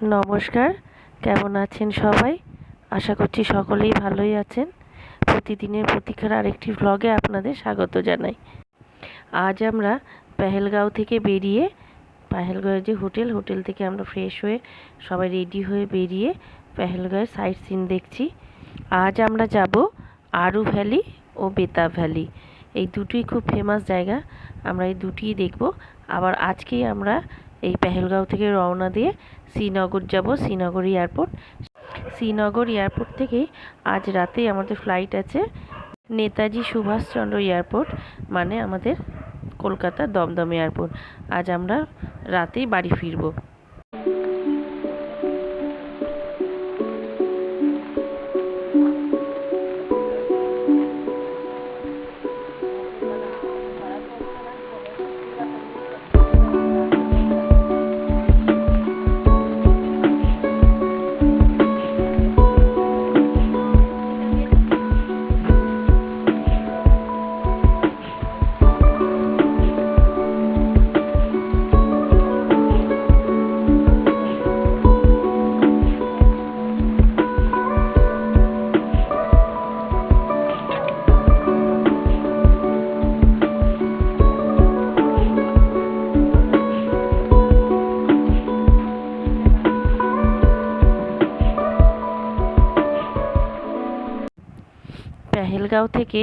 নমস্কার, কেমন আছেন সবাই? আশা করছি সকলেই ভালোই আছেন। প্রতিদিনের প্রতীক্ষার আরেকটি ভ্লগে আপনাদের স্বাগত জানাই। আজ আমরা পেহেলগাঁও থেকে বেরিয়ে, পেহেলগাঁওয়ের যে হোটেল হোটেল থেকে আমরা ফ্রেশ হয়ে সবাই রেডি হয়ে বেরিয়ে পেহেলগাঁওয়ের সাইট সিন দেখছি। আজ আমরা যাব আরু ভ্যালি ও বেতাব ভ্যালি এই দুটোই খুব ফেমাস জায়গা। আমরা এই দুটিই দেখব। আবার আজকেই আমরা এই পেহেলগাঁও থেকে রওনা দিয়ে শ্রীনগর যাব, শ্রীনগর এয়ারপোর্ট। শ্রীনগর এয়ারপোর্ট থেকে আজ রাতেই আমাদের ফ্লাইট আছে নেতাজি সুভাষচন্দ্র এয়ারপোর্ট মানে আমাদের কলকাতা দমদম এয়ারপোর্ট। আজ আমরা রাতেই বাড়ি ফিরবো। পেহেলগাঁও থেকে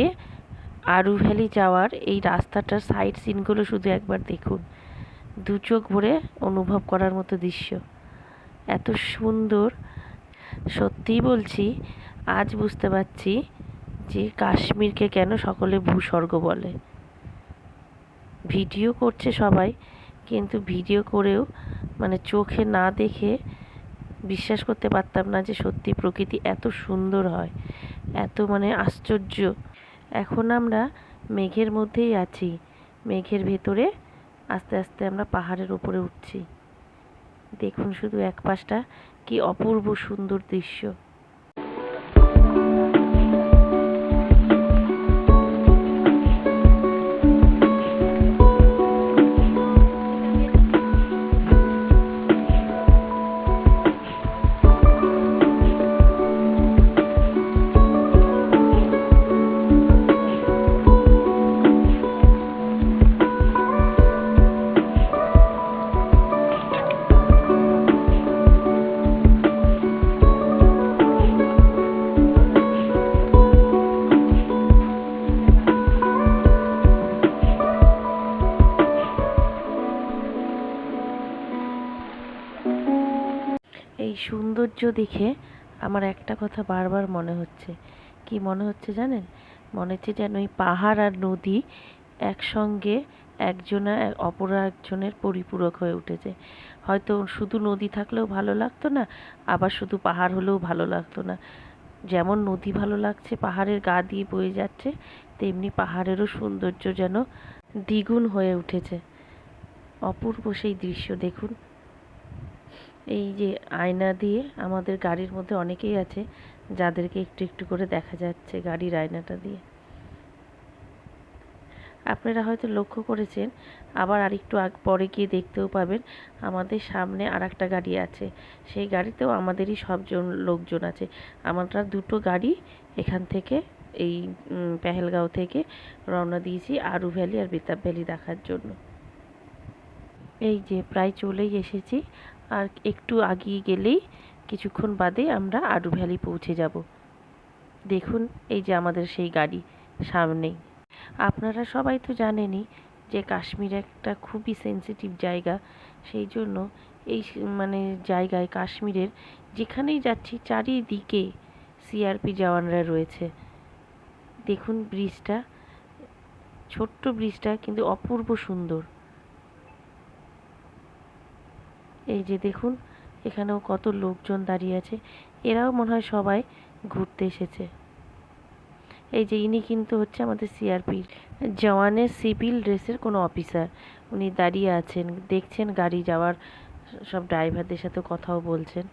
আরু ভ্যালি যাওয়ার এই রাস্তাটার সাইড সিনগুলো শুধু একবার দেখুন। দু চোখ ভরে অনুভব করার মতো দৃশ্য। এত সুন্দর। সত্যিই বলছি, আজ বুঝতে পারছি যে কাশ্মীরকে কেন সকলে ভূস্বর্গ বলে। ভিডিও করছে সবাই, কিন্তু ভিডিও করেও মানে চোখে না দেখে বিশ্বাস করতে পারতাম না যে সত্যি প্রকৃতি এত সুন্দর হয়। এত মানে আশ্চর্য। এখন আমরা মেঘের মধ্যেই আছি। মেঘের ভেতরে আস্তে আস্তে আমরা পাহাড়ের উপরে উঠছি। দেখুন শুধু এক পাশটা কি অপূর্ব সুন্দর দৃশ্য। সৌন্দর্য দেখে আমার একটা কথা বারবার মনে হচ্ছে। কি মনে হচ্ছে জানেন? মনে হচ্ছে যেন ওই পাহাড় আর নদী একসঙ্গে একজনা অপর একজনের পরিপূরক হয়ে উঠেছে। হয়তো শুধু নদী থাকলেও ভালো লাগতো না, আবার শুধু পাহাড় হলেও ভালো লাগতো না। যেমন নদী ভালো লাগছে, পাহাড়ের গা দিয়ে বয়ে যাচ্ছে, তেমনি পাহাড়েরও সৌন্দর্য যেন দ্বিগুণ হয়ে উঠেছে। অপূর্ব সেই দৃশ্য, দেখুন। এই যে আয়না দিয়ে আমাদের গাড়ির মধ্যে অনেকেই আছে, যাদেরকে একটু একটু করে দেখা যাচ্ছে গাড়ির আয়নাটা দিয়ে। আপনারা হয়তো লক্ষ্য করেছেন, আবার আরেকটু আগ, পরে গিয়ে দেখতেও পাবেন, আমাদের সামনে আর একটা গাড়ি আছে। সেই গাড়িতেও আমাদেরই সবজন লোকজন আছে। আমরা দুটো গাড়ি এখান থেকে, এই পেহেলগাঁও থেকে রওনা দিয়েছি আরু ভ্যালি আর বেতাব ভ্যালি দেখার জন্য। এই যে প্রায় চলেই এসেছি আর একটু আগিয়ে গেলেই কিছুক্ষণ বাদে আমরা আরু ভ্যালি পৌঁছে যাব। দেখুন, এই যে আমাদের সেই গাড়ি, সামনেই। আপনারা সবাই তো জানেনই যে কাশ্মীর একটা খুবই সেন্সিটিভ জায়গা। সেই জন্য এই মানে জায়গায় কাশ্মীরের যেখানেই যাচ্ছি, চারিদিকে সিআরপি জওয়ানরা রয়েছে। দেখুন, ব্রিজটা, ছোট্ট ব্রিজটা কিন্তু অপূর্ব সুন্দর। এই যে দেখুন, এখানেও কত লোকজন দাঁড়িয়ে আছে। এরাও মনে হয় সবাই ঘুরতে এসেছে। এই যে ইনি কিন্তু হচ্ছে আমাদের সিআরপি জওয়ানের সিভিল ড্রেসের কোনো অফিসার। উনি দাঁড়িয়ে আছেন, দেখছেন গাড়ি যাওয়ার, সব ড্রাইভারদের সাথে কথাও বলছেন।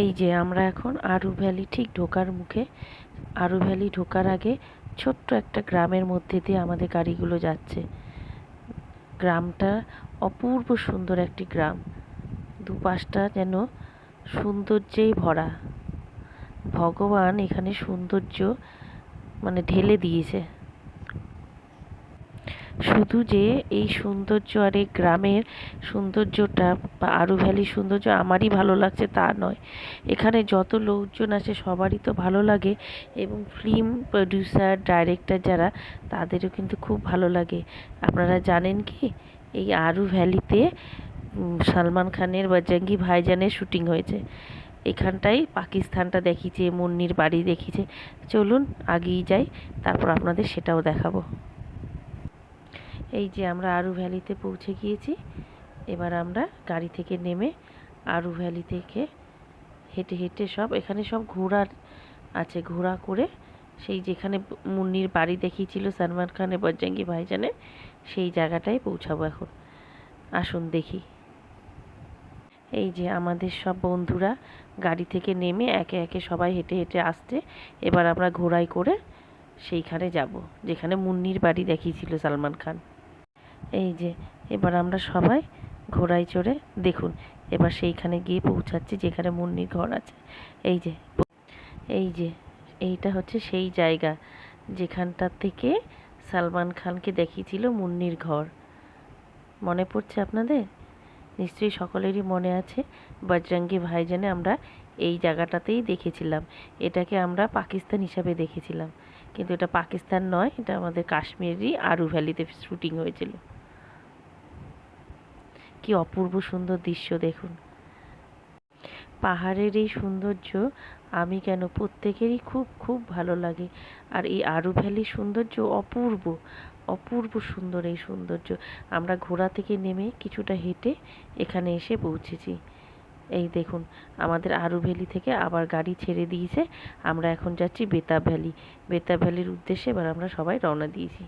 এই যে আমরা এখন আরু ভ্যালি ঠিক ঢোকার মুখে। আরু ভ্যালি ঢোকার আগে ছোট্ট একটা গ্রামের মধ্যে দিয়ে আমাদের গাড়িগুলো যাচ্ছে। গ্রামটা অপূর্ব সুন্দর একটি গ্রাম। দুপাশটা যেন সৌন্দর্যেই ভরা। ভগবান এখানে সৌন্দর্য মানে ঢেলে দিয়েছে। শুধু যে এই সৌন্দর্য আর এই গ্রামের সৌন্দর্যটা বা আরু ভ্যালির সৌন্দর্য আমারই ভালো লাগছে তা নয়। এখানে যত লোকজন আছে সবারই তো ভালো লাগে এবং ফিল্ম প্রডিউসার ডাইরেক্টর যারা, তাদেরও কিন্তু খুব ভালো লাগে। আপনারা জানেন কি? এই আরু ভ্যালিতে সালমান খানের বা জঙ্গি ভাইজানের শুটিং হয়েছে। এখানটাই পাকিস্তানটা দেখিয়েছে মুন্নির বাড়ি দেখিয়েছে চলুন আগেই যাই, তারপর আপনাদের সেটাও দেখাবো। এই যে আমরা আরু ভ্যালিতে পৌঁছে গিয়েছি। এবার আমরা গাড়ি থেকে নেমে আরু ভ্যালি থেকে হেঁটে হেঁটে সব, এখানে সব ঘোড়ার আছে, ঘোড়া করে সেই যেখানে মুন্নির বাড়ি দেখিয়েছিল সলমান খানের বজরঙ্গি ভাইজানের, সেই জায়গাটায় পৌঁছাবো এখন। আসুন দেখি। এই যে আমাদের সব বন্ধুরা গাড়ি থেকে নেমে একে একে সবাই হেঁটে হেঁটে আসছে। এবার আমরা ঘোড়ায় করে সেইখানে যাব, যেখানে মুন্নির বাড়ি দেখিয়েছিল সালমান খান। এই যে, এবার আমরা সবাই ঘোড়ায় চড়ে দেখুন, এবার সেইখানে গিয়ে পৌঁছাচ্ছি যেখানে মুন্নির ঘর আছে। এই যে এই যে, এইটা হচ্ছে সেই জায়গা যেখানটা থেকে সালমান খানকে দেখিয়েছিল মুন্নির ঘর। মনে পড়ছে আপনাদের? নিশ্চয়ই সকলেরই মনে আছে, বজরঙ্গি ভাইজানে আমরা এই জায়গাটাতেই দেখেছিলাম। এটাকে আমরা পাকিস্তান হিসাবে দেখেছিলাম। কিন্তু এটা পাকিস্তান নয়, এটা আমাদের কাশ্মীরেরই আরু ভ্যালিতে শুটিং হয়েছিল। কি অপূর্ব সুন্দর দৃশ্য দেখুন। পাহাড়ের এই সৌন্দর্য আমি কেন প্রত্যেকেরই খুব খুব ভালো লাগে। আর এই আরু ভ্যালির সৌন্দর্য অপূর্ব অপূর্ব সুন্দর এই সৌন্দর্য। আমরা ঘোড়া থেকে নেমে কিছুটা হেঁটে এখানে এসে পৌঁছেছি। এই দেখুন, আমাদের আরু ভ্যালি থেকে আবার গাড়ি ছেড়ে দিয়েছে। আমরা এখন যাচ্ছি বেতাব ভ্যালি। বেতাব ভ্যালির উদ্দেশ্যে এবার আমরা সবাই রওনা দিয়েছি।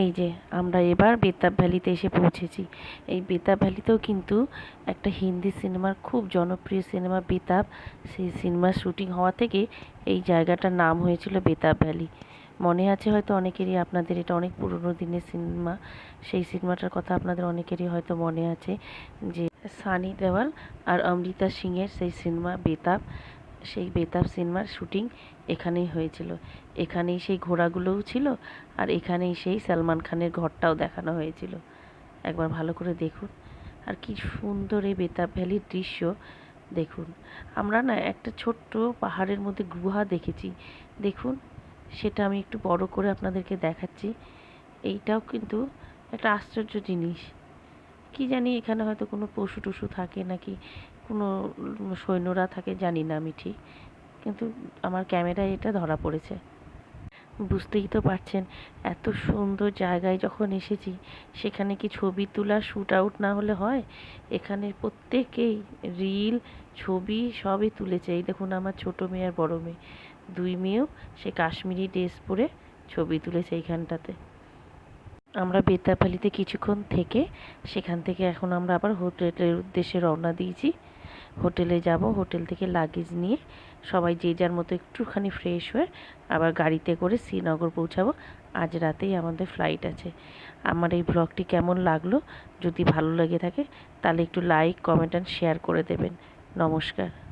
এই যে, আমরা এবার বেতাব ভ্যালিতে এসে পৌঁছেছি। এই বেতাব ভ্যালিতেও কিন্তু একটা হিন্দি সিনেমার খুব জনপ্রিয় সিনেমা বেতাব। সেই সিনেমার শুটিং হওয়া থেকে এই জায়গাটার নাম হয়েছিল বেতাব ভ্যালি। মনে আছে হয়তো অনেকেরই, আপনাদের এটা অনেক পুরনো দিনের সিনেমা। সেই সিনেমাটার কথা আপনাদের অনেকেরই হয়তো মনে আছে যে সানি দেওয়াল আর অমৃতা সিংয়ের সেই সিনেমা বেতাব। সেই বেতাব সিনেমার শুটিং এখানেই হয়েছিল। এখানেই সেই ঘোড়াগুলোও ছিল আর এখানেই সেই সালমান খানের ঘরটাও দেখানো হয়েছিল। একবার ভালো করে দেখুন। আর কি সুন্দর এই বেতাব ভ্যালির দৃশ্য, দেখুন। আমরা না একটা ছোট্ট পাহাড়ের মধ্যে গুহা দেখেছি। দেখুন, সেটা আমি একটু বড় করে আপনাদেরকে দেখাচ্ছি। এইটাও কিন্তু একটা আশ্চর্য জিনিস। কি জানি এখানে হয়তো কোনো পশু টশু থাকে নাকি কোনো সৈন্যরা থাকে, জানি না আমি ঠিক। কিন্তু আমার ক্যামেরায় এটা ধরা পড়েছে। বুঝতেই তো পারছেন, এত সুন্দর জায়গায় যখন এসেছি, সেখানে কি ছবি তোলা শ্যুট আউট না হলে হয়? এখানে প্রত্যেকেই রিল ছবি সবই তুলেছে। এই দেখুন আমার ছোট মেয়ে আর বড় মেয়ে। দুই মেয়েও সে কাশ্মীরি ড্রেস পরে ছবি তুলেছে এইখানটাতে। আমরা বেতাপালিতে কিছুক্ষণ থেকে, সেখান থেকে এখন আমরা আবার হোটেলের উদ্দেশ্যে রওনা দিয়েছি। হোটেলে যাব, হোটেল থেকে লাগেজ নিয়ে সবাই যে যার মতো একটুখানি ফ্রেশ হয়ে আবার গাড়িতে করে শ্রীনগর পৌঁছাবো। আজ রাতেই আমাদের ফ্লাইট আছে। আমার এই ব্লগটি কেমন লাগল? যদি ভালো লেগে থাকে তাহলে একটু লাইক কমেন্ট অ্যান্ড শেয়ার করে দেবেন। নমস্কার।